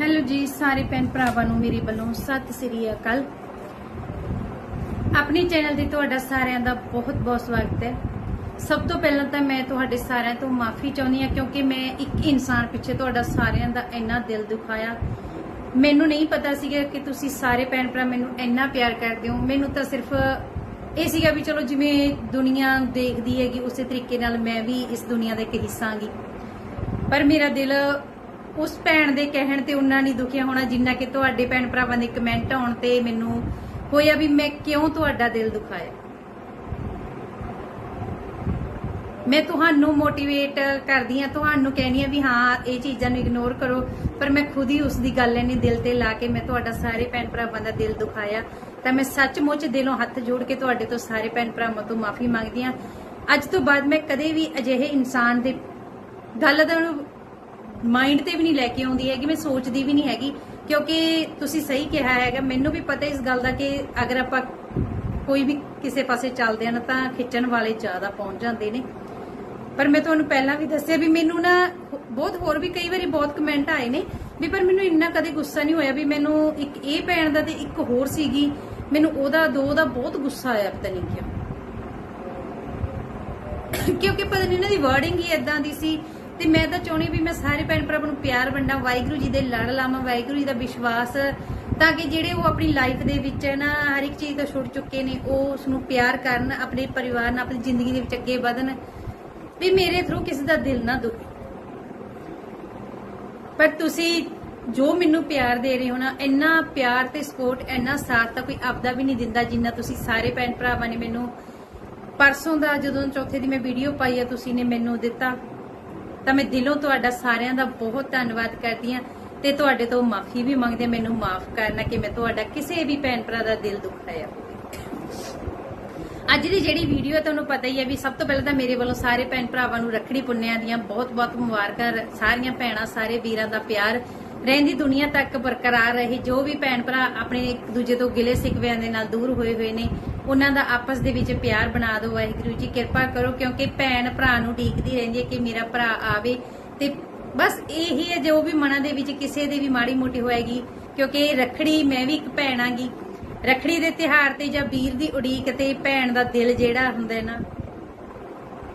Hello ਜੀ, ਸਾਰੇ ਭੈਣ ਭਰਾਵਾਂ ਨੂੰ ਮੇਰੇ ਵੱਲੋਂ ਸਤਿ ਸ੍ਰੀ ਅਕਾਲ। ਆਪਣੇ ਚੈਨਲ ਤੇ ਤੁਹਾਡਾ ਸਾਰਿਆਂ ਦਾ ਬਹੁਤ ਬਹੁਤ ਸਵਾਗਤ ਹੈ। ਸਭ ਤੋਂ ਪਹਿਲਾਂ ਤਾਂ ਮੈਂ ਤੁਹਾਡੇ ਸਾਰਿਆਂ ਤੋਂ ਮਾਫੀ ਚਾਹੁੰਦੀ ਹਾਂ ਕਿਉਂਕਿ ਮੈਂ ਇੱਕ ਇਨਸਾਨ ਪਿੱਛੇ ਤੁਹਾਡਾ ਸਾਰਿਆਂ ਦਾ ਇੰਨਾ ਦਿਲ ਦੁਖਾਇਆ। ਮੈਨੂੰ ਨਹੀਂ ਪਤਾ ਸੀਗਾ ਕਿ ਤੁਸੀਂ ਸਾਰੇ ਭੈਣ ਭਰਾ ਮੈਨੂੰ ਇੰਨਾ ਪਿਆਰ ਕਰਦੇ ਹੋ। ਮੈਨੂੰ ਤਾਂ ਸਿਰਫ ਇਹ ਸੀਗਾ ਵੀ ਚਲੋ ਜਿਵੇਂ ਦੁਨੀਆ ਦੇਖਦੀ ਹੈਗੀ, ਉਸੇ ਤਰੀਕੇ ਨਾਲ ਮੈਂ ਵੀ ਇਸ ਦੁਨੀਆ ਦਾ ਇੱਕ ਹਿੱਸਾ ਹਾਂਗੀ ਪਰ ਮੇਰਾ ਦਿਲ ਉਸ ਭੈਣ ਦੇ ਕਹਿਣ ਤੇ ਉਹਨਾਂ ਨਹੀਂ ਦੁਖਿਆ ਹੋਣਾ, ਜਿੰਨਾ ਕਿ ਤੁਹਾਡੇ ਭੈਣ ਭਰਾਵਾਂ ਦੇ ਕਮੈਂਟ ਆਉਣ ਤੇ ਮੈਨੂੰ ਹੋਇਆ ਵੀ ਮੈਂ ਕਿਉਂ ਤੁਹਾਡਾ ਦਿਲ ਦੁਖਾਇਆ। ਮੈਂ ਤੁਹਾਨੂੰ ਮੋਟੀਵੇਟ ਕਰਦੀ ਆ ਤੁਹਾਨੂੰ ਕਹਿਣੀ ਆ ਵੀ ਹਾਂ, ਇਹ ਚੀਜ਼ਾਂ ਨੂੰ ਇਗਨੋਰ ਕਰੋ, ਪਰ ਮੈਂ ਖੁਦ ਹੀ ਉਸ ਦੀ ਗੱਲ ਇੰਨੀ ਦਿਲ ਤੇ ਲਾ ਕੇ ਮੈਂ ਤੁਹਾਡਾ ਸਾਰੇ ਭੈਣ ਭਰਾਵਾਂ ਦਾ ਦਿਲ ਦੁਖਾਇਆ। ਤਾਂ ਮੈਂ ਸੱਚਮੁੱਚ ਦਿਲੋਂ ਹੱਥ ਜੋੜ ਕੇ ਤੁਹਾਡੇ ਤੋਂ ਸਾਰੇ ਭੈਣ ਭਰਾਵਾਂ ਤੋਂ ਮਾਫੀ ਮੰਗਦੀ ਆ ਅੱਜ ਤੋਂ ਬਾਅਦ ਮੈਂ ਕਦੇ ਵੀ ਅਜਿਹੇ ਇਨਸਾਨ ਦੇ ਗੱਲ ਦਾ ਮਾਈਂਡ ਤੇ ਵੀ ਨਹੀਂ ਲੈ ਕੇ ਆਉਂਦੀ ਹੈਗੀ, ਮੈਂ ਸੋਚਦੀ ਵੀ ਨਹੀਂ ਹੈਗੀ, ਕਿਉਂਕਿ ਤੁਸੀਂ ਸਹੀ ਕਿਹਾ ਹੈਗਾ, ਮੈਨੂੰ ਵੀ ਪਤਾ ਇਸ ਗੱਲ ਦਾ ਕਿ ਅਗਰ ਆਪਾਂ ਕੋਈ ਵੀ ਕਿਸੇ ਪਾਸੇ ਚੱਲਦੇ ਹਨ ਤਾਂ ਖਿੱਚਣ ਵਾਲੇ ਜ਼ਿਆਦਾ ਪਹੁੰਚ ਜਾਂਦੇ ਨੇ। ਪਰ ਮੈਂ ਤੁਹਾਨੂੰ ਪਹਿਲਾਂ ਵੀ ਦੱਸਿਆ ਵੀ ਮੈਨੂੰ ਨਾ ਬਹੁਤ ਹੋਰ ਵੀ ਕਈ ਵਾਰੀ ਬਹੁਤ ਕਮੈਂਟ ਆਏ ਨੇ ਵੀ ਪਰ ਮੈਨੂੰ ਇੰਨਾ ਕਦੇ ਗੁੱਸਾ ਨਹੀਂ ਹੋਇਆ ਵੀ ਮੈਨੂੰ ਇੱਕ ਇਹ ਭੈਣ ਦਾ ਤੇ ਇੱਕ ਹੋਰ ਸੀਗੀ, ਮੈਨੂੰ ਉਹਦਾ, ਦੋ ਦਾ ਬਹੁਤ ਗੁੱਸਾ ਆਇਆ ਪਤਾ ਨਹੀਂ ਕਿਉਂ। ਕਿਉਂਕਿ ਪਤਾ ਨਹੀਂ ਇਹਨਾਂ ਦੀ ਵਰਡਿੰਗ ਹੀ ਇਦਾਂ ਦੀ ਸੀ ਤੇ ਮੈਂ ਤਾਂ ਚਾਹੁੰਦੀ ਵੀ ਮੈਂ ਸਾਰੇ ਭੈਣ ਭਰਾਵਾਂ ਨੂੰ ਪਿਆਰ ਵੰਡਾਂ, ਵਾਹਿਗੁਰੂ ਜੀ ਦੇ ਲੜ ਲਾਵਾਂ, ਵਾਹਿਗੁਰੂ ਜੀ ਦਾ ਵਿਸ਼ਵਾਸ, ਤਾਂ ਕਿ ਜਿਹੜੇ ਉਹ ਆਪਣੀ ਲਾਈਫ ਦੇ ਵਿੱਚ ਹੈ ਨਾ, ਹਰ ਇੱਕ ਚੀਜ਼ ਤੋਂ ਛੁੱਟ ਚੁੱਕੇ ਨੇ, ਉਹ ਉਸ ਨੂੰ ਪਿਆਰ ਕਰਨ, ਆਪਣੇ ਪਰਿਵਾਰ ਨਾਲ, ਆਪਣੀ ਜ਼ਿੰਦਗੀ ਦੇ ਵਿੱਚ ਅੱਗੇ ਵਧਣ, ਵੀ ਮੇਰੇ ਥਰੂ ਕਿਸੇ ਦਾ ਦਿਲ ਨਾ ਦੁਖੇ। ਪਰ ਤੁਸੀਂ ਜੋ ਮੈਨੂੰ ਪਿਆਰ ਦੇ ਰਹੇ ਹੋ ਨਾ, ਇੰਨਾ ਪਿਆਰ ਤੇ ਸਪੋਰਟ ਇੰਨਾ ਸਾਥ ਤਾਂ ਕੋਈ ਆਪਦਾ ਵੀ ਨਹੀਂ ਦਿੰਦਾ ਜਿੰਨਾ ਤੁਸੀਂ ਸਾਰੇ ਭੈਣ ਭਰਾਵਾਂ ਨੇ ਮੈਨੂੰ। ਪਰਸੋਂ ਦਾ ਜਦੋਂ ਚੌਥੇ ਦੀ ਮੈਂ ਵੀਡੀਓ ਪਾਈ ਆ, ਤੁਸੀਂ ਨੇ ਮੈਨੂੰ ਦਿੱਤਾ। ਤਾਂ ਮੈਂ ਦਿਲੋਂ ਤੁਹਾਡਾ ਸਾਰਿਆਂ ਦਾ ਬਹੁਤ ਧੰਨਵਾਦ ਕਰਦੀ ਹਾਂ ਤੇ ਤੁਹਾਡੇ ਤੋਂ ਮਾਫੀ ਵੀ ਮੰਗਦੇ ਮੈਨੂੰ ਮਾਫ ਕਰਨਾ ਕਿ ਮੈਂ ਤੁਹਾਡਾ ਕਿਸੇ ਵੀ ਭੈਣ ਭਰਾ ਦਾ ਦਿਲ ਦੁਖਾਇਆ ਅੱਜ ਦੀ ਜਿਹੜੀ ਵੀਡੀਓ ਤੁਹਾਨੂੰ ਪਤਾ ਹੀ ਹੈ ਵੀ ਸਭ ਤੋਂ ਪਹਿਲਾਂ ਤਾਂ ਮੇਰੇ ਵੱਲੋਂ ਸਾਰੇ ਭੈਣ ਭਰਾਵਾਂ ਨੂੰ ਰੱਖੜੀ ਪੁੰਨਿਆਂ ਦੀਆਂ ਬਹੁਤ-ਬਹੁਤ ਮੁਬਾਰਕਾਂ ਸਾਰੀਆਂ ਭੈਣਾਂ, ਸਾਰੇ ਵੀਰਾਂ ਦਾ ਪਿਆਰ। ਰਹਿੰਦੀ ਦੁਨੀਆ ਤੱਕ ਬਰਕਰਾਰ ਰਹੇ। ਜੋ ਵੀ ਭੈਣ ਭਰਾ ਆਪਣੇ ਇੱਕ ਦੂਜੇ ਤੋਂ ਗਿਲੇ ਸਿਕਵਿਆਂ ਦੇ ਨਾਲ ਦੂਰ ਹੋਏ ਹੋਏ ਨੇ ਉਹਨਾਂ ਦਾ ਆਪਸ ਦੇ ਵਿੱਚ ਪਿਆਰ ਬਣਾ ਦਿਓ, ਵਾਹਿਗੁਰੂ ਜੀ, ਕਿਰਪਾ ਕਰੋ, ਕਿਉਂਕਿ ਭੈਣ ਭਰਾ ਨੂੰ ਢੀਕਦੀ ਰਹਿੰਦੀ ਹੈ ਕਿ ਮੇਰਾ ਭਰਾ ਆਵੇ। ਤੇ ਬਸ ਇਹੀ ਹੈ, ਜੋ ਵੀ ਮਨਾਂ ਦੇ ਵਿੱਚ ਕਿਸੇ ਦੇ ਵੀ ਮਾੜੀ ਮੋਟੀ ਹੋਏਗੀ, ਕਿਉਂਕਿ ਰੱਖੜੀ ਮੈਂ ਵੀ ਇੱਕ ਭੈਣ ਆਂਗੀ। ਰੱਖੜੀ ਦੇ ਤਿਹਾਰ ਤੇ ਜਾਂ ਵੀਰ ਦੀ ਉਡੀਕ ਤੇ ਭੈਣ ਦਾ ਦਿਲ ਜਿਹੜਾ ਹੁੰਦਾ ਨਾ,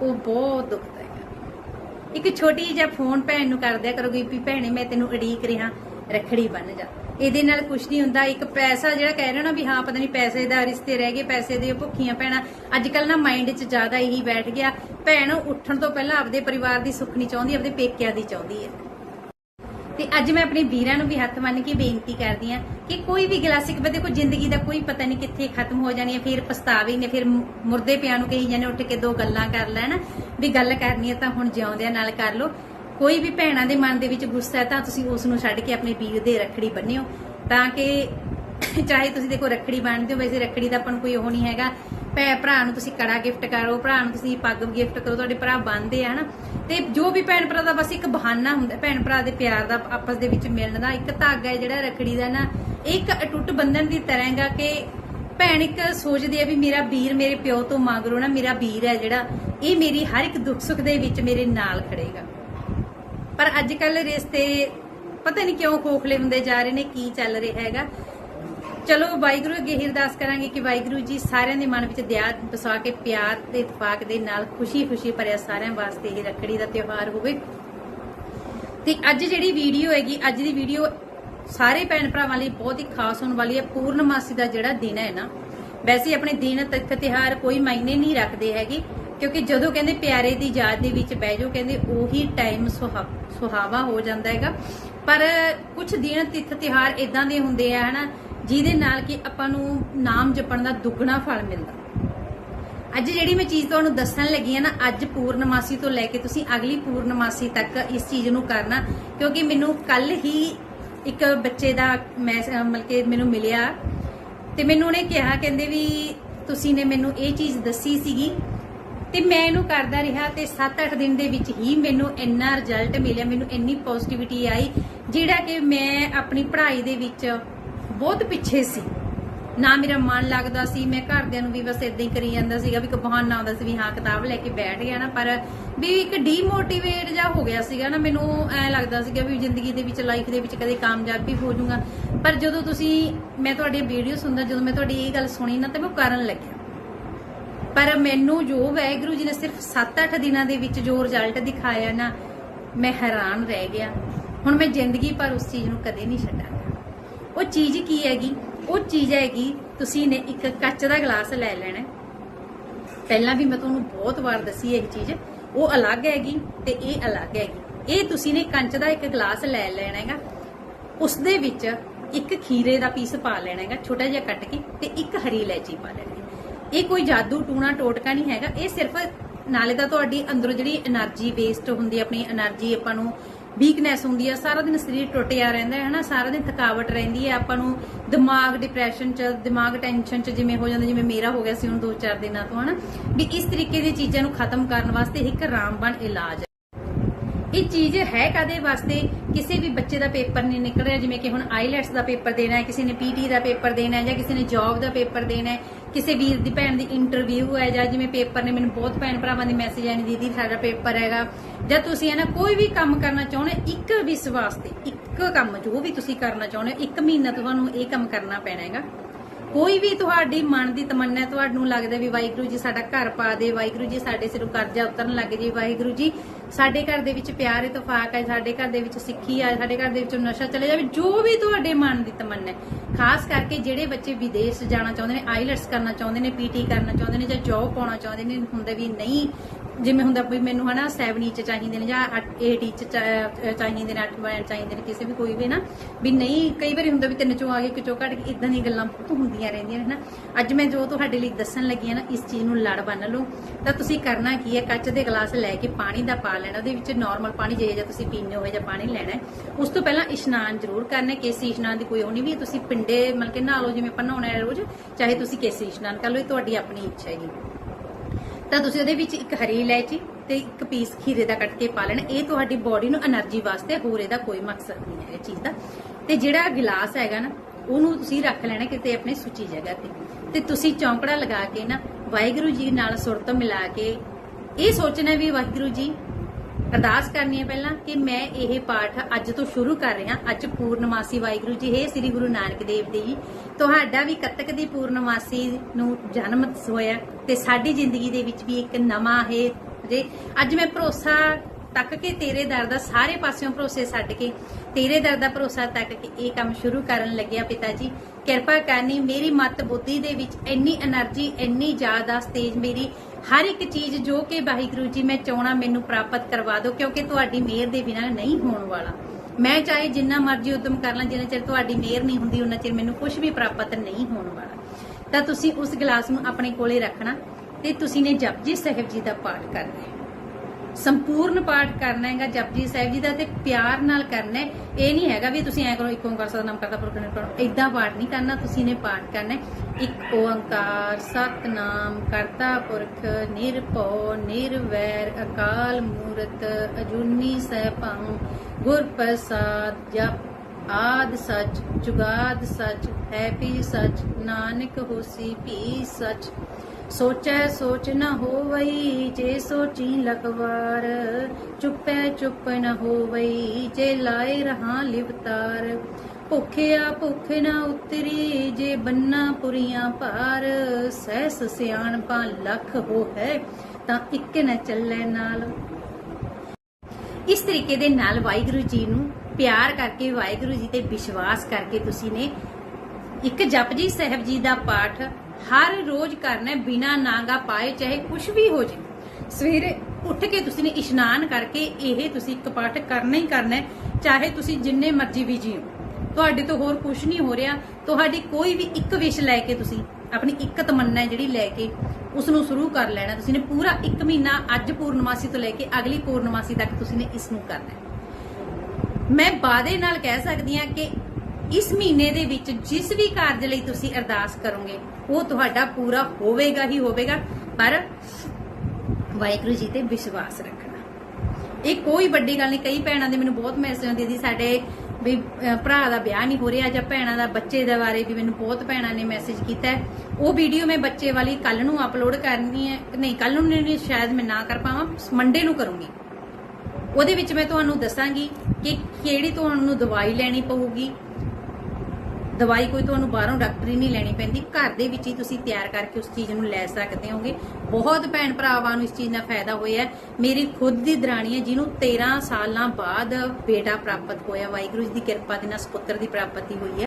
ਉਹ ਬਹੁਤ ਦੁਖਦਾ ਹੈ। ਇੱਕ ਛੋਟੀ ਜਿਹਾ ਫੋਨ ਭੈਣ ਨੂੰ ਕਰ ਦਿਆ ਕਰੋਗੇ ਭੈਣੇ, ਮੈਂ ਤੈਨੂੰ ਉਡੀਕ ਰਿਹਾ। ਰੱਖੜੀ ਬੰਨ ਜਾ। ਇਹਦੇ ਨਾਲ ਕੁਝ ਨਹੀਂ ਹੁੰਦਾ। ਇੱਕ ਪੈਸਾ ਜਿਹੜਾ ਕਹਿ ਰਹੇ ਨਾ ਵੀ ਹਾਂ, ਪਤਾ ਨਹੀਂ ਪੈਸੇ ਦਾ ਰਿਸ਼ਤੇ ਰਹਿ ਗਏ, ਪੈਸੇ ਦੇ ਭੁੱਖੀਆਂ ਭੈਣਾਂ ਅੱਜ ਕੱਲ ਨਾ ਮਾਈਂਡ 'ਚ ਜ਼ਿਆਦਾ ਇਹੀ ਬੈਠ ਗਿਆ। ਭੈਣ ਉੱਠਣ ਤੋਂ ਪਹਿਲਾਂ ਆਪਦੇ ਪਰਿਵਾਰ ਦੀ ਸੁੱਖ ਨਹੀਂ ਚਾਹੁੰਦੀ, ਆਪਦੇ ਪੇਕਿਆਂ ਦੀ ਚਾਹੁੰਦੀ ਹੈ। ਤੇ ਅੱਜ ਮੈਂ ਆਪਣੇ ਵੀਰਾਂ ਨੂੰ ਵੀ ਹੱਥ ਮੰਨ ਕੇ ਬੇਨਤੀ ਕਰਦੀ ਆ ਕਿ ਕੋਈ ਵੀ ਗਲਾਸਿਕ ਬਦੇ ਕੋਈ ਜ਼ਿੰਦਗੀ ਦਾ ਕੋਈ ਪਤਾ ਨਹੀਂ ਕਿੱਥੇ ਖਤਮ ਹੋ ਜਾਣੀ ਹੈ, ਫਿਰ ਪਛਤਾਵੇ ਨੇ, ਫਿਰ ਮੁਰਦੇ ਪਿਆਂ ਨੂੰ ਕਹੀ ਜਾਂਦੇ ਉੱਠ ਕੇ ਦੋ ਗੱਲਾਂ ਕਰ ਲੈਣ। ਵੀ ਗੱਲ ਕਰਨੀ ਹੈ ਤਾਂ ਹੁਣ ਜਿਉਂਦਿਆਂ ਨਾਲ ਕਰ ਲੋ ਕੋਈ ਵੀ ਭੈਣਾਂ ਦੇ ਮਨ ਦੇ ਵਿੱਚ ਗੁੱਸਾ ਹੈ ਤਾਂ ਤੁਸੀਂ ਉਸ ਨੂੰ ਛੱਡ ਕੇ ਆਪਣੇ ਵੀਰ ਦੇ ਰੱਖੜੀ ਬੰਨਿਓ। ਤਾਂ ਕਿ ਚਾਹੇ ਤੁਸੀਂ ਦੇਖੋ ਰੱਖੜੀ ਬੰਨਦੇ ਹੋ, ਵੈਸੇ ਰੱਖੜੀ ਦਾ ਆਪਾਂ ਨੂੰ ਕੋਈ ਉਹ ਨਹੀਂ ਹੈਗਾ। ਭੈ, ਭਰਾ ਨੂੰ ਤੁਸੀਂ ਕੜਾ ਗਿਫਟ ਕਰੋ, ਭਰਾ ਨੂੰ ਤੁਸੀਂ ਪੱਗ ਗਿਫਟ ਕਰੋ, ਤੁਹਾਡੇ ਭਰਾ ਬੰਨਦੇ ਆ ਹਨਾ ਤੇ ਜੋ ਵੀ ਭੈਣ ਭਰਾ ਦਾ ਬਸ ਇੱਕ ਬਹਾਨਾ ਹੁੰਦਾ, ਭੈਣ ਭਰਾ ਦੇ ਪਿਆਰ ਦਾ ਆਪਸ ਦੇ ਵਿੱਚ ਮਿਲਣ ਦਾ ਇੱਕ ਧਾਗਾ ਹੈ ਜਿਹੜਾ ਰੱਖੜੀ ਦਾ ਨਾ, ਇੱਕ ਅਟੁੱਟ ਬੰਧਨ ਦੀ ਤਰ੍ਹਾਂ ਹੈਗਾ ਕਿ ਭੈਣ ਇੱਕ ਸੋਚਦੀ ਹੈ ਵੀ ਮੇਰਾ ਵੀਰ ਮੇਰੇ ਪਿਓ ਤੋਂ ਮੰਗਰੋ ਨਾ ਮੇਰਾ ਵੀਰ ਹੈ ਜਿਹੜਾ, ਇਹ ਮੇਰੀ ਹਰ ਇੱਕ ਦੁੱਖ ਸੁੱਖ ਦੇ ਵਿੱਚ ਮੇਰੇ ਨਾਲ ਖੜੇਗਾ। ਪਰ ਅੱਜ ਕੱਲ ਰਿਸ਼ਤੇ ਪਤਾ ਨਹੀਂ ਕਿਉਂ ਖੋਖਲੇ ਹੁੰਦੇ ਜਾ ਰਹੇ ਨੇ, ਕੀ ਚੱਲ ਰਿਹਾ ਹੈਗਾ। ਚਲੋ ਵਾਹਿਗੁਰੂ ਅੱਗੇ ਹੀ ਅਰਦਾਸ ਕਰਾਂਗੇ ਕਿ ਵਾਹਿਗੁਰੂ ਜੀ ਸਾਰਿਆਂ ਦੇ ਮਨ ਵਿੱਚ ਦਇਆ ਵਸਾ ਕੇ ਪਿਆਰ ਤੇ ਇਤਫਾਕ ਦੇ ਨਾਲ ਖੁਸ਼ੀ-ਖੁਸ਼ੀ ਭਰਿਆ ਸਾਰਿਆਂ ਵਾਸਤੇ ਇਹ ਰੱਖੜੀ ਦਾ ਤਿਉਹਾਰ ਹੋਵੇ। ਤੇ ਅੱਜ ਜਿਹੜੀ ਵੀਡੀਓ ਹੈਗੀ, ਅੱਜ ਦੀ ਵੀਡੀਓ ਸਾਰੇ ਭੈਣ ਭਰਾਵਾਂ ਲਈ ਬਹੁਤ ਹੀ ਖਾਸ ਹੋਣ ਵਾਲੀ ਹੈ। ਪੂਰਨਮਾਸੀ ਦਾ ਜਿਹੜਾ ਦਿਨ ਹੈ ਨਾ, ਵੈਸੇ ਆਪਣੇ ਦਿਨ ਤੱਕ ਤਿਉਹਾਰ ਕੋਈ ਮਾਇਨੇ ਨਹੀਂ ਰੱਖਦੇ ਹੈਗੇ। ਕਿਉਂਕਿ ਜਦੋਂ ਕਹਿੰਦੇ ਪਿਆਰੇ ਦੀ ਯਾਦ ਦੇ ਵਿੱਚ ਬਹਿ ਜਾਓ, ਕਹਿੰਦੇ ਉਹੀ ਟਾਈਮ ਸੁਹਾਵਾ ਹੋ ਜਾਂਦਾ ਹੈਗਾ। ਪਰ ਕੁਝ ਦਿਨ ਤਿੱਥ ਤਿਉਹਾਰ ਇਦਾਂ ਦੇ ਹੁੰਦੇ ਆ, ਹਨਾ, ਜਿਹਦੇ ਨਾਲ ਕਿ ਆਪਾਂ ਨੂੰ ਨਾਮ ਜਪਣ ਦਾ ਦੁੱਗਣਾ ਫਲ ਮਿਲਦਾ। ਅੱਜ ਜਿਹੜੀ ਮੈਂ ਚੀਜ਼ ਤੁਹਾਨੂੰ ਦੱਸਣ ਲੱਗੀ ਆ ਨਾ, ਅੱਜ ਪੂਰਨਮਾਸੀ ਤੋਂ ਲੈ ਕੇ ਤੁਸੀਂ ਅਗਲੀ ਪੂਰਨਮਾਸੀ ਤੱਕ ਇਸ ਚੀਜ਼ ਨੂੰ ਕਰਨਾ, ਕਿਉਂਕਿ ਮੈਨੂੰ ਕੱਲ ਹੀ ਇੱਕ ਬੱਚੇ ਦਾ ਮੈਂ, ਮਤਲਬ ਕਿ ਮੈਨੂੰ ਮਿਲਿਆ। ਤੇ ਮੈਨੂੰ ਉਹਨੇ ਕਿਹਾ, ਕਹਿੰਦੇ ਵੀ ਤੁਸੀਂ ਨੇ ਮੈਨੂੰ ਇਹ ਚੀਜ਼ ਦੱਸੀ ਸੀਗੀ ਤੇ ਮੈਂ ਇਹਨੂੰ ਕਰਦਾ ਰਿਹਾ ਤੇ 7-8 ਦਿਨ ਦੇ ਵਿੱਚ ਹੀ ਮੈਨੂੰ ਇੰਨਾ ਰਿਜ਼ਲਟ ਮਿਲਿਆ, ਮੈਨੂੰ ਇੰਨੀ ਪੋਜ਼ਿਟਿਵਿਟੀ ਆਈ, ਜਿਹੜਾ ਕਿ ਮੈਂ ਆਪਣੀ ਪੜ੍ਹਾਈ ਦੇ ਵਿੱਚ ਬਹੁਤ ਪਿੱਛੇ ਸੀ। ਨਾ ਮੇਰਾ ਮਨ ਲੱਗਦਾ ਸੀ, ਮੈਂ ਘਰਦਿਆਂ ਨੂੰ ਵੀ ਬਸ ਇਦਾਂ ਹੀ ਕਰੀ ਜਾਂਦਾ ਸੀਗਾ ਵੀ ਇੱਕ ਬਹਾਨਾ ਆਉਂਦਾ ਸੀ ਵੀ ਹਾਂ, ਕਿਤਾਬ ਲੈ ਕੇ ਬੈਠ ਗਿਆ ਨਾ, ਪਰ ਵੀ ਇੱਕ ਡੀਮੋਟੀਵੇਟ ਜਾ ਹੋ ਗਿਆ ਸੀਗਾ ਨਾ, ਮੈਨੂੰ ਐ ਲੱਗਦਾ ਸੀਗਾ ਵੀ ਜ਼ਿੰਦਗੀ ਦੇ ਵਿੱਚ ਲਾਈਫ ਦੇ ਵਿੱਚ ਕਦੇ ਕਾਮਯਾਬ ਵੀ ਹੋ ਜਾਊਗਾ। ਪਰ ਜਦੋਂ ਤੁਸੀਂ, ਮੈਂ ਤੁਹਾਡੀ ਵੀਡੀਓ ਸੁਣਦਾ, ਜਦੋਂ ਮੈਂ ਤੁਹਾਡੀ ਇਹ ਗੱਲ ਸੁਣੀ ਨਾ, ਤੇ ਮੈਂ ਕਰਨ ਲੱਗਿਆ। ਪਰ ਮੈਨੂੰ ਜੋ ਵੈਗਰੂ ਜੀ ਨੇ ਸਿਰਫ 7-8 ਦਿਨਾਂ ਦੇ ਵਿੱਚ ਜੋ ਰਿਜ਼ਲਟ ਦਿਖਾਇਆ ਨਾ, ਮੈਂ ਹੈਰਾਨ ਰਹਿ ਗਿਆ। ਹੁਣ ਮੈਂ ਜ਼ਿੰਦਗੀ ਭਰ ਉਸ ਚੀਜ਼ ਨੂੰ ਕਦੇ ਨਹੀਂ ਛੱਡਾਂਗਾ। ਉਹ ਚੀਜ਼ ਕੀ ਹੈਗੀ? ਉਹ ਚੀਜ਼ ਹੈਗੀ, ਤੁਸੀਂ ਨੇ ਇੱਕ ਕੱਚ ਦਾ ਗਲਾਸ ਲੈ ਲੈਣਾ। ਪਹਿਲਾਂ ਵੀ ਮੈਂ ਤੁਹਾਨੂੰ ਬਹੁਤ ਵਾਰ ਦੱਸੀ ਇਹ ਚੀਜ਼, ਉਹ ਅਲੱਗ ਹੈਗੀ ਤੇ ਇਹ ਅਲੱਗ ਹੈਗੀ। ਇਹ ਤੁਸੀਂ ਨੇ ਕੰਚ ਦਾ ਇੱਕ ਗਲਾਸ ਲੈ ਲੈਣਾ ਹੈਗਾ ਉਸ ਦੇ ਵਿੱਚ ਇੱਕ ਖੀਰੇ ਦਾ ਪੀਸ ਪਾ ਲੈਣਾ ਹੈਗਾ ਛੋਟਾ ਜਿਹਾ ਕੱਟ ਕੇ ਤੇ ਇੱਕ ਹਰੀ ਇਲਾਇਚੀ ਪਾ ਲੈਣੀ। ਇਹ ਕੋਈ ਜਾਦੂ ਟੂਣਾ ਟੋਟਕਾ ਨਹੀਂ ਹੈਗਾ। ਇਹ ਸਿਰਫ ਨਾਲੇ ਦਾ ਤੁਹਾਡੀ ਅੰਦਰੋਂ ਜਿਹੜੀ એનર્ਜੀ ਵੇਸਟ ਹੁੰਦੀ ਆਪਣੀ એનર્ਜੀ ਆਪਾਂ ਨੂੰ ਵੀਕਨੈਸ ਹੁੰਦੀ ਆ, ਸਾਰਾ ਦਿਨ ਸਰੀਰ ਟੁੱਟਿਆ ਰਹਿੰਦਾ ਹੈ, ਹਨਾ? ਸਾਰਾ ਦਿਨ ਥਕਾਵਟ ਰਹਿੰਦੀ ਹੈ, ਆਪਾਂ ਨੂੰ ਦਿਮਾਗ ਡਿਪਰੈਸ਼ਨ ਚ, ਦਿਮਾਗ ਟੈਨਸ਼ਨ ਚ ਜਿਵੇਂ ਹੋ ਜਾਂਦਾ, ਜਿਵੇਂ ਮੇਰਾ ਹੋ ਗਿਆ ਸੀ ਹੁਣ 2-4 ਦਿਨਾਂ ਤੋਂ, ਹਨਾ? ਵੀ ਇਸ ਤਰੀਕੇ ਦੀਆਂ ਚੀਜ਼ਾਂ ਨੂੰ ਖਤਮ ਕਰਨ ਵਾਸਤੇ ਇੱਕ ਰਾਮਬਾਣ ਇਲਾਜ ਇਹ ਚੀਜ਼ ਹੈ ਕਾਦੇ ਵਾਸਤੇ? ਕਿਸੇ ਵੀ ਬੱਚੇ ਦਾ ਪੇਪਰ ਨਹੀਂ ਨਿਕਲ ਰਿਹਾ, ਜਿਵੇਂ ਕਿ ਹੁਣ ਆਈਲੈਟਸ ਦਾ ਪੇਪਰ ਦੇਣਾ ਹੈ, ਕਿਸੇ ਨੇ ਪੀਟੀ ਦਾ ਪੇਪਰ ਦੇਣਾ ਹੈ ਜਾਂ ਕਿਸੇ ਨੇ ਜੌਬ ਦਾ ਪੇਪਰ ਦੇਣਾ ਹੈ, ਕਿਸੇ ਵੀਰ ਦੀ ਭੈਣ ਦੀ ਇੰਟਰਵਿਊ ਹੈ ਜਾਂ ਜਿਵੇਂ ਪੇਪਰ ਨੇ, ਮੈਨੂੰ ਬਹੁਤ ਭੈਣ ਭਰਾਵਾਂ ਦੀ ਮੈਸੇਜ ਆਏ ਦੀਦੀ, ਸਾਡਾ ਪੇਪਰ ਹੈਗਾ। ਜਾਂ ਤੁਸੀਂ ਹੈ ਨਾ ਕੋਈ ਵੀ ਕੰਮ ਕਰਨਾ ਚਾਹੁੰਦੇ ਇੱਕ ਵਿਸ਼ਵਾਸ ਤੇ ਇੱਕ ਕੰਮ ਜੋ ਵੀ ਤੁਸੀਂ ਕਰਨਾ ਚਾਹੁੰਦੇ ਹੋ, ਇੱਕ ਮਹੀਨਾ ਤੁਹਾਨੂੰ ਇਹ ਕੰਮ ਕਰਨਾ ਪੈਣਾ ਹੈਗਾ। ਕੋਈ ਵੀ ਤੁਹਾਡੀ ਮਨ ਦੀ ਤਮੰਨਾ ਤੁਹਾਨੂੰ ਲੱਗਦਾ ਵੀ ਵਾਹਿਗੁਰੂ ਜੀ ਸਾਡਾ ਘਰ ਪਾ ਦੇ, ਵਾਹਿਗੁਰੂ ਜੀ ਸਾਡੇ ਸਿਰੋਂ ਕਰਜ਼ਾ ਉਤਰਨ ਲੱਗ ਜੇ, ਵਾਹਿਗੁਰੂ ਜੀ ਸਾਡੇ ਘਰ ਦੇ ਵਿੱਚ ਪਿਆਰ, ਇਤਫਾਕ ਹੈ ਸਾਡੇ ਘਰ ਦੇ ਵਿੱਚ ਸਿੱਖੀ ਆ ਸਾਡੇ ਘਰ ਦੇ ਵਿੱਚੋਂ ਨਸ਼ਾ ਚਲੇ ਜਾਵੇ, ਜੋ ਵੀ ਤੁਹਾਡੇ ਮਨ ਦੀ ਤਮੰਨਾ ਖਾਸ ਕਰਕੇ ਜਿਹੜੇ ਬੱਚੇ ਵਿਦੇਸ਼ ਜਾਣਾ ਚਾਹੁੰਦੇ ਨੇ, ਆਈਲੈਟਸ ਕਰਨਾ ਚਾਹੁੰਦੇ ਨੇ, ਪੀਟੀ ਕਰਨਾ ਚਾਹੁੰਦੇ ਨੇ ਜਾਂ ਜੌਬ ਪਾਉਣਾ ਚਾਹੁੰਦੇ ਨੇ, ਹੁੰਦਾ ਵੀ ਨਹੀਂ ਜਿਵੇਂ ਹੁੰਦਾ ਵੀ ਮੈਨੂੰ ਹਨਾ 7 ਚ ਚਾਹੀਦੇ ਨੇ ਜਾਂ 8 ਚ ਚਾਹੀਦੇ ਨੇ 8 ਬੈਂਡ ਚਾਹੀਦੇ ਨੇ, ਕਿਸੇ ਵੀ ਕੋਈ ਵੀ ਨਾ, ਵੀ ਨਹੀਂ, ਕਈ ਵਾਰੀ ਹੁੰਦਾ ਵੀ ਤਿੰਨ ਚੋਂ ਆ ਗਏ ਕਿ ਘਟ ਕੇ ਇਦਾਂ ਦੀਆਂ ਗੱਲਾਂ ਬਹੁਤ ਹੁੰਦੀਆਂ ਰਹਿੰਦੀਆਂ ਨੇ ਹਨਾ ਅੱਜ ਮੈਂ ਜੋ ਤੁਹਾਡੇ ਲਈ ਦੱਸਣ ਲੱਗੀ ਆ ਨਾ, ਇਸ ਚੀਜ਼ ਨੂੰ ਲੜ ਬੰਨ ਲਓ ਤਾਂ ਤੁਸੀਂ ਕਰਨਾ ਕੀ ਹੈ, ਕੱਚ ਦੇ ਗਲਾਸ ਲੈ ਕੇ ਪਾਣੀ ਦਾ ਪਾ ਲੈਣਾ, ਉਹਦੇ ਵਿੱਚ ਨਾਰਮਲ ਪਾਣੀ, ਜੇ ਜਾਂ ਤੁਸੀਂ ਪੀਣੇ ਹੋਵੇ ਜਾਂ ਪਾਣੀ ਲੈਣਾ ਉਸ ਤੋਂ ਪਹਿਲਾਂ ਇਸ਼ਨਾਨ ਜ਼ਰੂਰ ਕਰਨਾ ਹੈ। ਕੇਸੀ ਇਸ਼ਨਾਨ ਦੀ ਕੋਈ ਉਹ ਨਹੀਂ ਵੀ ਤੁਸੀਂ ਪਿੰਡੇ ਮਤਲਬ ਕਿ ਨਹਾ ਲਓ, ਜਿਵੇਂ ਆਪਾਂ ਨਹਾਉਣਾ ਰੋਜ਼, ਚਾਹੇ ਤੁਸੀਂ ਕੇਸੀ ਇਸ਼ਨਾਨ ਕਰ ਲਓ, ਇਹ ਤੁਹਾਡੀ ਆਪਣੀ ਇੱਛਾ ਹੈਗੀ ਤਾਂ ਤੁਸੀਂ ਉਹਦੇ ਵਿੱਚ ਇੱਕ ਹਰੀ ਇਲਾਇਚੀ ਤੇ ਇੱਕ ਪੀਸ ਖੀਰੇ ਦਾ ਕੱਟ ਕੇ ਪਾ ਲੈਣਾ। ਇਹ ਤੁਹਾਡੀ ਬੋਡੀ ਨੂੰ એનર્ਜੀ ਵਾਸਤੇ ਹੋਰ ਇਹਦਾ ਕੋਈ ਮਕਸਦ ਨਹੀਂ ਹੈ ਇਹ ਚੀਜ਼ ਦਾ। ਤੇ ਜਿਹੜਾ ਗਲਾਸ ਹੈਗਾ ਨਾ, ਉਹਨੂੰ ਤੁਸੀਂ ਰੱਖ ਲੈਣਾ ਕਿਤੇ ਆਪਣੇ ਸੁੱਚੀ ਜਗ੍ਹਾ ਤੇ। ਤੇ ਤੁਸੀਂ ਚੌਂਕੜਾ ਲਗਾ ਕੇ ਨਾ ਵਾਹਿਗੁਰੂ ਜੀ ਨਾਲ ਸੁਰਤ ਮਿਲਾ ਕੇ ਇਹ ਸੋਚਣਾ ਵੀ ਵਾਹਿਗੁਰੂ ਜੀ ਅਰਦਾਸ ਕਰਨੀ ਹੈ ਪਹਿਲਾਂ ਕਿ ਮੈਂ ਇਹ ਪਾਠ ਅੱਜ ਤੋਂ ਸ਼ੁਰੂ ਕਰ ਰਿਹਾ, ਅੱਜ ਪੂਰਨਮਾਸੀ ਵਾਹਿਗੁਰੂ ਜੀ, ਹੈ ਸ੍ਰੀ ਗੁਰੂ ਨਾਨਕ ਦੇਵ ਜੀ, ਤੁਹਾਡਾ ਵੀ ਕੱਤਕ ਦੀ ਪੂਰਨਮਾਸੀ ਨੂੰ ਜਨਮ ਹੋਇਆ ਤੇ ਸਾਡੀ ਜ਼ਿੰਦਗੀ ਦੇ ਵਿੱਚ ਵੀ ਇੱਕ ਨਵਾਂ ਹੈ। ਜੇ ਅੱਜ ਮੈਂ ਭਰੋਸਾ ਤੱਕ ਕੇ ਤੇਰੇ ਦਰ ਦਾ ਸਾਰੇ ਪਾਸਿਓਂ ਭਰੋਸੇ ਛੱਡ ਕੇ ਤੇਰੇ ਦਰ ਦਾ ਭਰੋਸਾ ਤੱਕ ਕਿ ਇਹ ਕੰਮ ਸ਼ੁਰੂ ਕਰਨ ਲੱਗਿਆ ਪਿਤਾ ਜੀ ਕਿਰਪਾ ਕਰਨੀ ਮੇਰੀ ਮਤ ਬੁੱਧੀ ਦੇ ਵਿੱਚ ਇੰਨੀ એનર્ਜੀ ਇੰਨੀ ਜ਼ਿਆਦਾ ਤੇਜ ਮੇਰੀ। ਹਰ ਇੱਕ ਚੀਜ਼ ਜੋ ਕਿ ਵਾਹਿਗੁਰੂ ਜੀ ਮੈਂ ਚਾਹਣਾ ਮੈਨੂੰ ਪ੍ਰਾਪਤ ਕਰਵਾ ਦਿਓ, ਕਿਉਂਕਿ ਤੁਹਾਡੀ ਮਿਹਰ ਦੇ ਬਿਨਾ ਨਹੀਂ ਹੋਣ ਵਾਲਾ। ਮੈਂ ਚਾਹੇ ਜਿੰਨਾ ਮਰਜ਼ੀ ਉਦਮ ਕਰ ਲਾਂ, ਜਿੰਨਾ ਚਿਰ ਤੁਹਾਡੀ ਮਿਹਰ ਨਹੀਂ ਹੁੰਦੀ ਉਹਨਾਂ ਚਿਰ ਮੈਨੂੰ ਕੁਝ ਵੀ ਪ੍ਰਾਪਤ ਨਹੀਂ ਹੋਣ ਵਾਲਾ। ਤਾਂ ਤੁਸੀਂ ਉਸ ਗਲਾਸ ਨੂੰ ਆਪਣੇ ਕੋਲੇ ਰੱਖਣਾ ਤੇ ਤੁਸੀਂ ਨੇ ਜਪਜੀ ਸਾਹਿਬ ਜੀ ਦਾ ਪਾਠ ਕਰਨਾ ਸੰਪੂਰਨ ਪਾਠ ਕਰਨਾ ਹੈਗਾ ਜਪਜੀ ਸਾਹਿਬ ਜੀ ਦਾ ਤੇ ਪਿਆਰ ਨਾਲ ਕਰਨਾ ਹੈ। ਇਹ ਨਹੀਂ ਹੈਗਾ ਵੀ ਤੁਸੀਂ ਐ ਕਰੋ, ਇੱਕ ਓੰਕਾਰ ਸਤਨਾਮ ਕਰਤਾ ਪੁਰਖ ਨਿਰਭਉ ਇਦਾਂ ਪਾਠ ਨਹੀਂ ਕਰਨਾ, ਤੁਸੀਂ ਨੇ ਪਾਠ ਕਰਨਾ ਇੱਕ ਓੰਕਾਰ, ਸਤਨਾਮ, ਕਰਤਾ ਪੁਰਖ, ਨਿਰਭਉ, ਨਿਰਵੈਰ, ਅਕਾਲ ਮੂਰਤ, ਅਜੂਨੀ ਸੈਭੰ ਗੁਰ ਪ੍ਰਸਾਦ ਜਪ, ਆਦ ਸੱਚ, ਜੁਗਾਦ ਸੱਚ, ਹੈ ਵੀ ਸੱਚ, ਨਾਨਕ ਹੋਸੀ ਵੀ ਸੱਚ। ਸੋਚੈ ਸੋਚ ਨ ਹੋਵਈ, ਜੇ ਸੋਚੀ ਲਖਵਾਰ, ਚੁੱਪੈ ਚੁੱਪ ਨ ਹੋਵਈ, ਜੇ ਲਾਏ ਰਹਾ ਲਿਵਤਾਰ ਭੁਖਿਆ ਭੁਖ ਨ ਉਤਰੀ, ਜੇ ਬੰਨਾ ਪੁਰੀਆਂ ਭਾਰ ਸਹਿਸ ਸਿਆਣਪਾ ਲੱਖ ਹੋ ਹੈ, ਤਾਂ ਇੱਕ ਨ ਚੱਲੇ ਨਾਲ। ਇਸ ਤਰੀਕੇ ਦੇ ਨਾਲ ਵਾਹਿਗੁਰੂ ਜੀ ਨੂੰ ਪਿਆਰ ਕਰਕੇ, ਵਾਹਿਗੁਰੂ ਜੀ ਤੇ ਵਿਸ਼ਵਾਸ ਕਰਕੇ ਤੁਸੀਂ ਨੇ ਇੱਕ ਜਪਜੀ ਸਾਹਿਬ ਜੀ ਦਾ ਪਾਠ ਹਰ ਰੋਜ਼ ਕਰਨਾ ਬਿਨਾ ਨਾਗਾ ਪਾਏ, ਚਾਹੇ ਕੁਝ ਵੀ ਹੋ ਜੇ। ਸਵੇਰੇ ਉੱਠ ਕੇ ਤੁਸੀਂ ਨੇ ਇਸ਼ਨਾਨ ਕਰਕੇ ਇਹ ਤੁਸੀਂ ਇੱਕ ਪਾਠ ਕਰਨਾ ਹੀ ਕਰਨਾ ਚਾਹੇ ਤੁਸੀਂ ਜਿੰਨੇ ਮਰਜ਼ੀ ਵੀ ਜੀਓ ਤੁਹਾਡੇ ਤੋਂ ਹੋਰ ਕੁਝ ਨਹੀਂ ਹੋ ਰਿਹਾ। ਤੁਹਾਡੀ ਕੋਈ ਵੀ ਇੱਕ ਵਿਸ਼ ਲੈ ਕੇ ਤੁਸੀਂ ਆਪਣੀ ਇੱਕ ਤਮੰਨਾ ਜਿਹੜੀ ਲੈ ਕੇ ਉਸ ਨੂੰ ਸ਼ੁਰੂ ਕਰ ਲੈਣਾ। ਤੁਸੀਂ ਨੇ ਪੂਰਾ 1 ਮਹੀਨਾ ਅੱਜ ਪੂਰਨਮਾਸੀ ਤੋਂ ਲੈ ਕੇ ਅਗਲੀ ਪੂਰਨਮਾਸੀ ਤੱਕ ਤੁਸੀਂ ਨੇ ਇਸ ਨੂੰ ਕਰਨਾ ਹੈ। ਮੈਂ ਵਾਅਦੇ ਨਾਲ ਕਹਿ ਸਕਦੀ ਹਾਂ ਕਿ ਇਸ ਮਹੀਨੇ ਦੇ ਵਿੱਚ ਜਿਸ ਵੀ ਕਾਰਜ ਲਈ ਤੁਸੀਂ ਅਰਦਾਸ ਕਰੋਗੇ, ਉਹ ਤੁਹਾਡਾ ਪੂਰਾ ਹੋਵੇਗਾ ਹੀ ਹੋਵੇਗਾ, ਪਰ ਵਾਹਿਗੁਰੂ ਜੀ ਤੇ ਵਿਸ਼ਵਾਸ ਰੱਖਣਾ। ਇਹ ਕੋਈ ਵੱਡੀ ਗੱਲ ਨਹੀਂ, ਕਈ ਭੈਣਾਂ ਦੇ ਮੈਨੂੰ ਬਹੁਤ ਮੈਸੇਜ ਆਉਂਦੇ ਸੀ ਸਾਡੇ ਵੀ ਭਰਾ ਦਾ ਵਿਆਹ ਨਹੀਂ ਹੋ ਰਿਹਾ ਜਾਂ ਭੈਣਾਂ ਦਾ ਬੱਚੇ ਦੇ ਬਾਰੇ ਵੀ ਮੈਨੂੰ ਬਹੁਤ ਭੈਣਾਂ ਨੇ ਮੈਸੇਜ ਕੀਤਾ ਉਹ ਵੀਡੀਓ ਮੈਂ ਬੱਚੇ ਵਾਲੀ ਕੱਲ ਨੂੰ ਅਪਲੋਡ ਕਰਨੀ ਹੈ, ਨਹੀਂ ਕੱਲ ਨੂੰ ਨਹੀਂ, ਸ਼ਾਇਦ ਮੈਂ ਨਾ ਕਰ ਪਾਵਾਂ ਮੰਡੇ ਨੂੰ ਕਰੂੰਗੀ। ਉਹਦੇ ਵਿੱਚ ਮੈਂ ਤੁਹਾਨੂੰ ਦੱਸਾਂਗੀ ਕਿ ਕਿਹੜੀ ਤੁਹਾਨੂੰ ਦਵਾਈ ਲੈਣੀ ਪਊਗੀ ਦਵਾਈ ਕੋਈ ਤੁਹਾਨੂੰ ਬਾਹਰੋਂ ਡਾਕਟਰੀ ਨਹੀਂ ਲੈਣੀ ਪੈਂਦੀ। ਘਰ ਦੇ ਵਿੱਚ ਹੀ ਤੁਸੀਂ ਤਿਆਰ ਕਰਕੇ ਉਸ ਚੀਜ਼ ਨੂੰ ਲੈ ਸਕਦੇ ਹੋਗੇ। ਬਹੁਤ ਭੈਣ ਭਰਾਵਾਂ ਨੂੰ ਇਸ ਚੀਜ਼ ਨਾਲ ਫਾਇਦਾ ਹੋਇਆ ਮੇਰੀ ਖੁਦ ਦੀ ਦਰਾਣੀ ਹੈ, ਜਿਹਨੂੰ 13 ਸਾਲਾਂ ਬਾਅਦ ਬੇਟਾ ਪ੍ਰਾਪਤ ਹੋਇਆ। ਵਾਹਿਗੁਰੂ ਜੀ ਦੀ ਕਿਰਪਾ ਦੇ ਨਾਲ ਸੁਪੁੱਤਰ ਦੀ ਪ੍ਰਾਪਤੀ ਹੋਈ ਹੈ।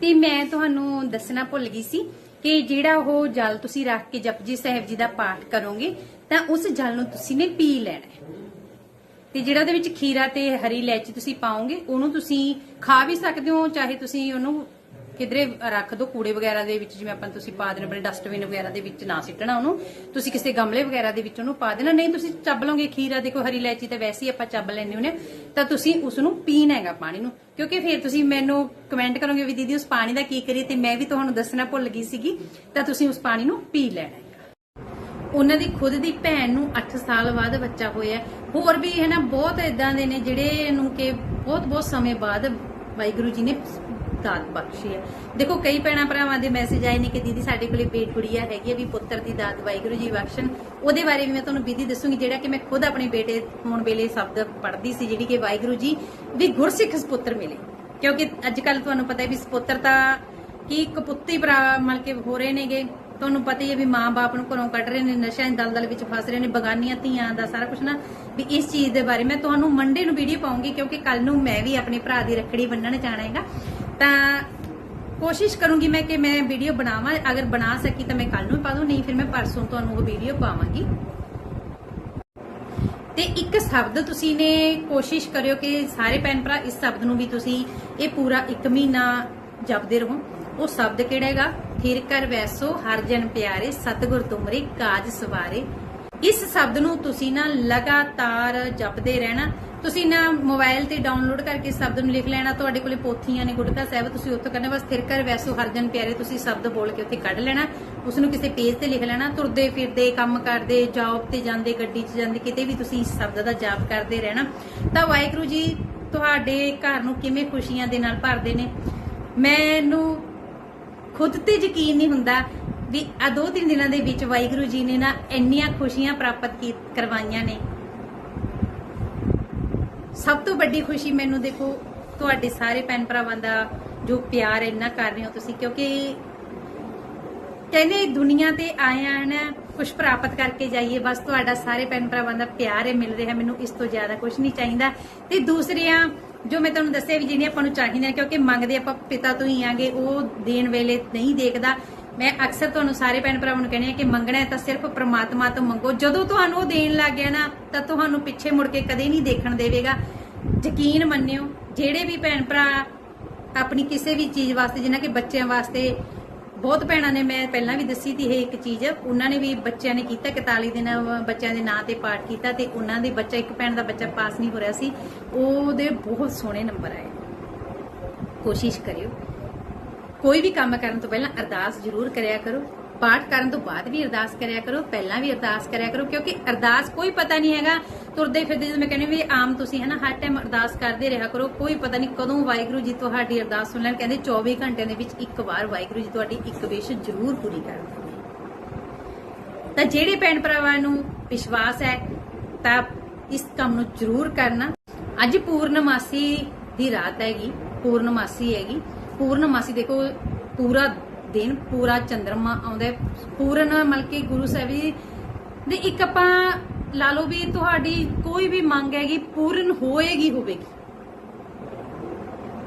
ਤੇ ਮੈਂ ਤੁਹਾਨੂੰ ਦੱਸਣਾ ਭੁੱਲ ਗਈ ਸੀ ਕਿ ਜਿਹੜਾ ਉਹ ਜਲ ਤੁਸੀਂ ਰੱਖ ਕੇ ਜਪਜੀ ਸਾਹਿਬ ਜੀ ਦਾ ਪਾਠ ਕਰੋਗੇ, ਤਾਂ ਉਸ ਜਲ ਨੂੰ ਤੁਸੀਂ ਨੇ ਪੀ ਲੈਣਾ ਹੈ। ਤੇ ਜਿਹੜਾ ਉਹਦੇ ਵਿੱਚ ਖੀਰਾ ਤੇ ਹਰੀ ਇਲਾਇਚੀ ਤੁਸੀਂ ਪਾਓਗੇ, ਉਹਨੂੰ ਤੁਸੀਂ ਖਾ ਵੀ ਸਕਦੇ ਹੋ, ਚਾਹੇ ਤੁਸੀਂ ਉਹਨੂੰ ਕਿਧਰੇ ਰੱਖ ਦਿਓ ਕੂੜੇ ਵਗੈਰਾ ਦੇ ਵਿੱਚ, ਜਿਵੇਂ ਆਪਾਂ ਤੁਸੀਂ ਪਾ ਦੇਣਾ, ਆਪਣੇ ਡਸਟਬਿਨ ਵਗੈਰਾ ਦੇ ਵਿੱਚ ਨਾ ਸਿੱਟਣਾ ਉਹਨੂੰ, ਤੁਸੀਂ ਕਿਸੇ ਗਮਲੇ ਵਗੈਰਾ ਦੇ ਵਿੱਚ ਉਹਨੂੰ ਪਾ ਦੇਣਾ। ਨਹੀਂ, ਤੁਸੀਂ ਚੱਬ ਲਓਗੇ ਖੀਰਾ, ਦੇਖੋ ਹਰੀ ਇਲਾਇਚੀ ਤਾਂ ਵੈਸੇ ਹੀ ਆਪਾਂ ਚੱਬ ਲੈਣੇ ਹੁੰਦੇ ਤਾਂ ਤੁਸੀਂ ਉਸ ਨੂੰ ਪੀਣਾ ਹੈਗਾ ਪਾਣੀ ਨੂੰ। ਕਿਉਂਕਿ ਫਿਰ ਤੁਸੀਂ ਮੈਨੂੰ ਕਮੈਂਟ ਕਰੋਗੇ ਵੀ ਦੀਦੀ ਉਸ ਪਾਣੀ ਦਾ ਕੀ ਕਰੀਏ, ਤੇ ਮੈਂ ਵੀ ਤੁਹਾਨੂੰ ਦੱਸਣਾ ਭੁੱਲ ਗਈ ਸੀਗੀ, ਤਾਂ ਤੁਸੀਂ ਉਸ ਪਾਣੀ ਨੂੰ ਪੀ ਲੈਣਾ ਉਹਨਾਂ ਦੀ ਖੁਦ ਦੀ ਭੈਣ ਨੂੰ 8 ਸਾਲ ਬਾਅਦ ਬੱਚਾ ਹੋਇਆ ਹੋਰ ਵੀ ਹੈ ਨਾ, ਬਹੁਤ ਇਦਾਂ ਦੇ ਨੇ ਜਿਹੜੇ ਨੂੰ ਕਿ ਬਹੁਤ ਬਹੁਤ ਸਮੇਂ ਬਾਅਦ ਵਾਹਿਗੁਰੂ ਜੀ ਨੇ ਦਾਤ ਬਖਸ਼ੀ ਹੈ। ਦੇਖੋ, ਕਈ ਭੈਣਾਂ ਭਰਾਵਾਂ ਦੇ ਮੈਸੇਜ ਆਏ ਨੇ ਕਿ ਦੀਦੀ ਸਾਡੇ ਕੋਲੇ ਬੇਟ ਕੁੜੀਆ ਹੈਗੀ ਹੈ ਵੀ ਪੁੱਤਰ ਦੀ ਦਾਤ ਵਾਹਿਗੁਰੂ ਜੀ ਬਖਸ਼ਣ। ਉਹਦੇ ਬਾਰੇ ਵੀ ਮੈਂ ਤੁਹਾਨੂੰ ਵਿਧੀ ਦੱਸੂਗੀ, ਜਿਹੜਾ ਕਿ ਮੈਂ ਖੁਦ ਆਪਣੇ ਬੇਟੇ ਹੋਣ ਵੇਲੇ ਸ਼ਬਦ ਪੜ੍ਹਦੀ ਸੀ, ਜਿਹੜੀ ਕਿ ਵਾਹਿਗੁਰੂ ਜੀ ਵੀ ਗੁਰਸਿੱਖ ਸੁਪੁੱਤਰ ਮਿਲੇ। ਕਿਉਂਕਿ ਅੱਜ ਕੱਲ ਤੁਹਾਨੂੰ ਪਤਾ ਹੈ ਵੀ ਸੁਪੁੱਤਰ ਤਾਂ ਕੀ ਕਪੁੱਤੀ ਭਰਾ ਮਲ ਕੇ ਹੋ ਰਹੇ ਨੇਗੇ। ਤੁਹਾਨੂੰ ਪਤਾ ਹੀ ਹੈ ਵੀ ਮਾਂ-ਬਾਪ ਨੂੰ ਘਰੋਂ ਕੱਢ ਰਹੇ ਨੇ, ਨਸ਼ਿਆਂ ਦੀ ਦਲਦਲ ਵਿੱਚ ਫਸ ਰਹੇ ਨੇ, ਬਗਾਨੀਆਂ ਧੀਆਂ ਦਾ ਸਾਰਾ ਕੁਝ ਨਾ। ਵੀ ਇਸ ਚੀਜ਼ ਦੇ ਬਾਰੇ ਮੈਂ ਤੁਹਾਨੂੰ ਮੰਡੇ ਨੂੰ ਵੀਡੀਓ ਪਾਉਂਗੀ ਕਿਉਂਕਿ ਕੱਲ ਨੂੰ ਮੈਂ ਵੀ ਆਪਣੇ ਭਰਾ ਦੀ ਰੱਖੜੀ ਬੰਨਣ ਜਾਣਾ ਹੈਗਾ। ਤਾਂ ਕੋਸ਼ਿਸ਼ ਕਰੂੰਗੀ ਮੈਂ ਕਿ ਮੈਂ ਵੀਡੀਓ ਬਣਾਵਾਂ, ਅਗਰ ਬਣਾ ਸਕੀ ਤਾਂ ਮੈਂ ਕੱਲ ਨੂੰ ਪਾ ਦੂੰ, ਨਹੀਂ ਫਿਰ ਮੈਂ ਪਰਸੋਂ ਤੁਹਾਨੂੰ ਉਹ ਵੀਡੀਓ ਪਾਵਾਂਗੀ। ਤੇ ਇੱਕ ਸ਼ਬਦ ਤੁਸੀਂ ਨੇ ਕੋਸ਼ਿਸ਼ ਕਰਿਓ ਕਿ ਸਾਰੇ ਭੈਣ ਭਰਾ ਇਸ ਸ਼ਬਦ ਨੂੰ ਵੀ ਤੁਸੀਂ ਇਹ ਪੂਰਾ 1 ਮਹੀਨਾ ਜਪਦੇ ਰਹੋ। ਉਹ ਸ਼ਬਦ ਕਿਹੜਾ ਹੈਗਾ ਥਿਰ ਕਰ ਵੈਸੋ, ਹਰ ਜਨ ਪਿਆਰੇ, ਸਤਿਗੁਰ ਤੁਮਰੇ, ਕਾਜ ਸਵਾਰੇ। ਇਸ ਸ਼ਬਦ ਨੂੰ ਤੁਸੀਂ ਨਾ ਲਗਾਤਾਰ ਜਪਦੇ ਰਹਿਣਾ। ਤੁਸੀਂ ਨਾ ਮੋਬਾਈਲ ਤੇ ਡਾਊਨਲੋਡ ਕਰਕੇ ਇਸ ਸ਼ਬਦ ਨੂੰ ਲਿਖ ਲੈਣਾ। ਤੁਹਾਡੇ ਕੋਲੇ ਪੋਥੀਆਂ ਨੇ ਗੁਟਕਾ ਸਾਹਿਬ, ਤੁਸੀਂ ਉੱਥੋਂ ਕਰਨਾ। ਬਸ ਥਿਰ ਕਰ ਵੈਸੋ, ਹਰ ਪਿਆਰੇ, ਤੁਸੀਂ ਸ਼ਬਦ ਬੋਲ ਕੇ ਉੱਥੇ ਕੱਢ ਲੈਣਾ। ਉਸ ਨੂੰ ਕਿਸੇ ਪੇਜ ਤੇ ਲਿਖ ਲੈਣਾ। ਤੁਰਦੇ ਫਿਰਦੇ, ਕੰਮ ਕਰਦੇ ਜੌਬ ਤੇ ਜਾਂਦੇ, ਗੱਡੀ 'ਚ ਜਾਂਦੇ, ਕਿਤੇ ਵੀ ਤੁਸੀਂ ਇਸ ਸ਼ਬਦ ਦਾ ਜਾਪ ਕਰਦੇ ਰਹਿਣਾ। ਤਾਂ ਵਾਹਿਗੁਰੂ ਜੀ, ਤੁਹਾਡੇ ਘਰ ਨੂੰ ਕਿਵੇਂ ਖੁਸ਼ੀਆਂ ਦੇ ਨਾਲ ਭਰਦੇ ਨੇ? ਮੈਨੂੰ ਖੁਦ ਤੇ ਯਕੀਨ ਨਹੀਂ ਹੁੰਦਾ ਵੀ ਆ ਦੋ ਤਿੰਨ ਦਿਨਾਂ ਦੇ ਵਿੱਚ ਵਾਹਿਗੁਰੂ ਜੀ ਨੇ ਨਾ ਇੰਨੀਆਂ ਖੁਸ਼ੀਆਂ ਪ੍ਰਾਪਤ ਕਰਵਾਈਆਂ ਨੇ। ਸਭ ਤੋਂ ਵੱਡੀ ਖੁਸ਼ੀ ਮੈਨੂੰ ਦੇਖੋ, ਤੁਹਾਡੇ ਸਾਰੇ ਭੈਣ ਭਰਾਵਾਂ ਦਾ ਜੋ ਪਿਆਰ ਇੰਨਾ ਕਰ ਰਹੇ ਹੋ ਤੁਸੀਂ, ਕਿਉਂਕਿ ਕਹਿੰਦੇ ਦੁਨੀਆ ਤੇ ਆਇਆ ਹੈ ਨਾ ਕੁਝ ਪ੍ਰਾਪਤ ਕਰਕੇ ਜਾਈਏ, ਬਸ ਤੁਹਾਡਾ ਸਾਰੇ ਭੈਣ ਭਰਾਵਾਂ ਦਾ ਪਿਆਰ ਹੈ ਮਿਲ ਰਿਹਾ, ਮੈਨੂੰ ਇਸ ਤੋਂ ਜ਼ਿਆਦਾ ਕੁਝ ਨਹੀਂ ਚਾਹੀਦਾ। ਤੇ ਦੂਸਰਿਆਂ ਜੋ ਮੈਂ ਤੁਹਾਨੂੰ ਦੱਸਿਆ ਵੀ ਜਿਹੜੀਆਂ ਆਪਾਂ ਨੂੰ ਚਾਹੀਦੀਆਂ ਕਿਉਂਕਿ ਮੰਗਦੇ ਆਪਾਂ ਪਿਤਾ ਤੋਂ ਹੀ ਆਂਗੇ, ਉਹ ਦੇਣ ਵੇਲੇ ਨਹੀਂ ਦੇਖਦਾ। ਮੈਂ ਅਕਸਰ ਤੁਹਾਨੂੰ ਸਾਰੇ ਭੈਣ ਭਰਾਵਾਂ ਨੂੰ ਕਹਿੰਦੀ ਆ ਕਿ ਮੰਗਣਾ ਤਾਂ ਸਿਰਫ ਪ੍ਰਮਾਤਮਾ ਤੋਂ ਮੰਗੋ। ਜਦੋਂ ਤੁਹਾਨੂੰ ਉਹ ਦੇਣ ਲੱਗ ਗਿਆ ਨਾ, ਤਾਂ ਤੁਹਾਨੂੰ ਪਿੱਛੇ ਮੁੜ ਕੇ ਕਦੇ ਨਹੀਂ ਦੇਖਣ ਦੇਵੇਗਾ। ਯਕੀਨ ਮੰਨਿਓ, ਜਿਹੜੇ ਵੀ ਭੈਣ ਭਰਾ ਆਪਣੀ ਕਿਸੇ ਵੀ ਚੀਜ਼ ਵਾਸਤੇ ਜਿਨ੍ਹਾਂ ਕਿ ਬੱਚਿਆਂ ਵਾਸਤੇ ਬਹੁਤ ਭੈਣਾਂ ਨੇ, ਮੈਂ ਪਹਿਲਾਂ ਵੀ ਦੱਸੀ ਤੀ ਇਹ ਇੱਕ ਚੀਜ਼। ਉਹਨਾਂ ਨੇ ਵੀ ਬੱਚਿਆਂ ਨੇ ਕੀਤਾ 41 ਦਿਨ ਬੱਚਿਆਂ ਦੇ ਨਾਂ ਤੇ ਪਾਠ ਕੀਤਾ ਤੇ ਉਹਨਾਂ ਦੇ ਬੱਚਾ, ਇੱਕ ਭੈਣ ਦਾ ਬੱਚਾ ਪਾਸ ਨਹੀਂ ਹੋ ਰਿਹਾ ਸੀ। ਉਹਦੇ ਬਹੁਤ ਸੋਹਣੇ ਨੰਬਰ ਆਏ। ਕੋਸ਼ਿਸ਼ ਕਰਿਓ। ਕੋਈ ਵੀ ਕੰਮ ਕਰਨ ਤੋਂ ਪਹਿਲਾਂ ਅਰਦਾਸ ਜ਼ਰੂਰ ਕਰਿਆ ਕਰੋ। ਪਾਠ ਕਰਨ ਤੋਂ ਬਾਅਦ ਵੀ ਅਰਦਾਸ ਕਰਿਆ ਕਰੋ, ਪਹਿਲਾਂ ਵੀ ਅਰਦਾਸ ਕਰਿਆ ਕਰੋ, ਕਿਉਂਕਿ ਅਰਦਾਸ ਕੋਈ ਪਤਾ ਨਹੀਂ ਹੈਗਾ ਤੁਰਦੇ ਫਿਰਦੇ ਜਿਵੇਂ ਕਹਿੰਦੇ ਵੀ ਆਮ ਤੁਸੀਂ ਹਨਾ, ਹਰ ਟਾਈਮ ਅਰਦਾਸ ਕਰਦੇ ਰਿਹਾ ਕਰੋ, ਕੋਈ ਪਤਾ ਨਹੀਂ ਕਦੋਂ ਵਾਹਿਗੁਰੂ ਜੀ ਤੁਹਾਡੀ ਅਰਦਾਸ ਸੁਣ ਲੈਣ। ਕਹਿੰਦੇ 24 ਘੰਟਿਆਂ ਦੇ ਵਿੱਚ ਇੱਕ ਵਾਰ ਵਾਹਿਗੁਰੂ ਜੀ ਤੁਹਾਡੀ ਇੱਕ ਵਿਸ਼ ਜ਼ਰੂਰ ਪੂਰੀ ਕਰ ਦੇਣਗੇ ਤਾਂ ਜਿਹੜੇ ਭੈਣ ਭਰਾਵਾਂ ਨੂੰ ਵਿਸ਼ਵਾਸ ਹੈ, ਤਾਂ ਇਸ ਕੰਮ ਨੂੰ ਜ਼ਰੂਰ ਕਰਨਾ। ਅੱਜ ਪੂਰਨਮਾਸੀ ਦੀ ਰਾਤ ਹੈਗੀ, ਪੂਰਨਮਾਸੀ ਹੈਗੀ। ਪੂਰਨਮਾਸੀ ਦੇਖੋ, ਪੂਰਾ ਦਿਨ, ਪੂਰਾ ਚੰਦਰਮਾ ਆਉਂਦਾ ਪੂਰਨ ਮਤਲਬ ਕਿ ਗੁਰੂ ਸਾਹਿਬ ਜੀ ਦੇ ਇੱਕ ਆਪਾਂ ਲਾ ਲਓ ਵੀ ਤੁਹਾਡੀ ਕੋਈ ਵੀ ਮੰਗ ਹੈਗੀ, ਪੂਰਨ ਹੋਏਗੀ ਹੋਵੇਗੀ।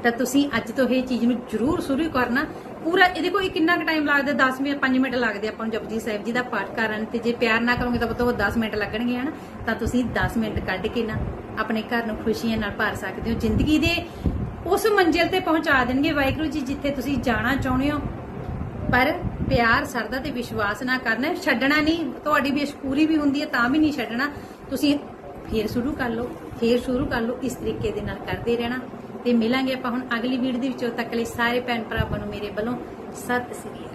ਤਾਂ ਤੁਸੀਂ ਅੱਜ ਤੋਂ ਇਹ ਚੀਜ਼ ਨੂੰ ਜ਼ਰੂਰ ਸ਼ੁਰੂ ਕਰਨਾ। ਪੂਰਾ ਇਹਦੇ ਕੋਈ ਕਿੰਨਾ ਕੁ ਟਾਈਮ ਲੱਗਦਾ? 10 ਮਿੰਟ 5 ਮਿੰਟ ਲੱਗਦੇ ਆਪਾਂ ਨੂੰ ਜਪਜੀ ਸਾਹਿਬ ਜੀ ਦਾ ਪਾਠ ਕਰਨ ਤੇ ਜੇ ਪਿਆਰ ਨਾ ਕਰੋਗੇ ਤਾਂ ਬਤੋ 10 ਮਿੰਟ ਲੱਗਣਗੇ, ਹਨ? ਤਾਂ ਤੁਸੀਂ 10 ਮਿੰਟ ਕੱਢ ਕੇ ਨਾ ਆਪਣੇ ਘਰ ਨੂੰ ਖੁਸ਼ੀਆਂ ਨਾਲ ਭਰ ਸਕਦੇ ਹੋ। ਜ਼ਿੰਦਗੀ ਦੇ ਉਸ ਮੰਜ਼ਿਲ ਤੇ ਪਹੁੰਚਾ ਦੇਣਗੇ। ਵਾਹਿਗੁਰੂ ਜੀ, ਜਿੱਥੇ ਤੁਸੀਂ ਜਾਣਾ ਚਾਹੁੰਦੇ ਹੋ। ਪਰ ਪਿਆਰ, ਸਰਦਾ ਤੇ ਵਿਸ਼ਵਾਸ ਨਾ ਕਰਨਾ। ਛੱਡਣਾ ਨਹੀਂ। ਤੁਹਾਡੀ ਵਿਸ਼ ਪੂਰੀ ਵੀ ਹੁੰਦੀ ਹੈ, ਤਾਂ ਵੀ ਨਹੀਂ ਛੱਡਣਾ। ਤੁਸੀਂ ਫੇਰ ਸ਼ੁਰੂ ਕਰ ਲਓ। ਫੇਰ ਸ਼ੁਰੂ ਕਰ ਲਓ। ਇਸ ਤਰੀਕੇ ਦੇ ਨਾਲ ਕਰਦੇ ਰਹਿਣਾ। ਤੇ ਮਿਲਾਂਗੇ ਆਪਾਂ ਹੁਣ ਅਗਲੀ ਵੀਡੀਓ ਦੇ ਵਿੱਚ। ਤੱਕ ਲਈ ਸਾਰੇ ਭੈਣ ਭਰਾਵਾਂ ਨੂੰ ਮੇਰੇ ਵੱਲੋਂ ਸਤਿ ਸ੍ਰੀ ਅਕਾਲ।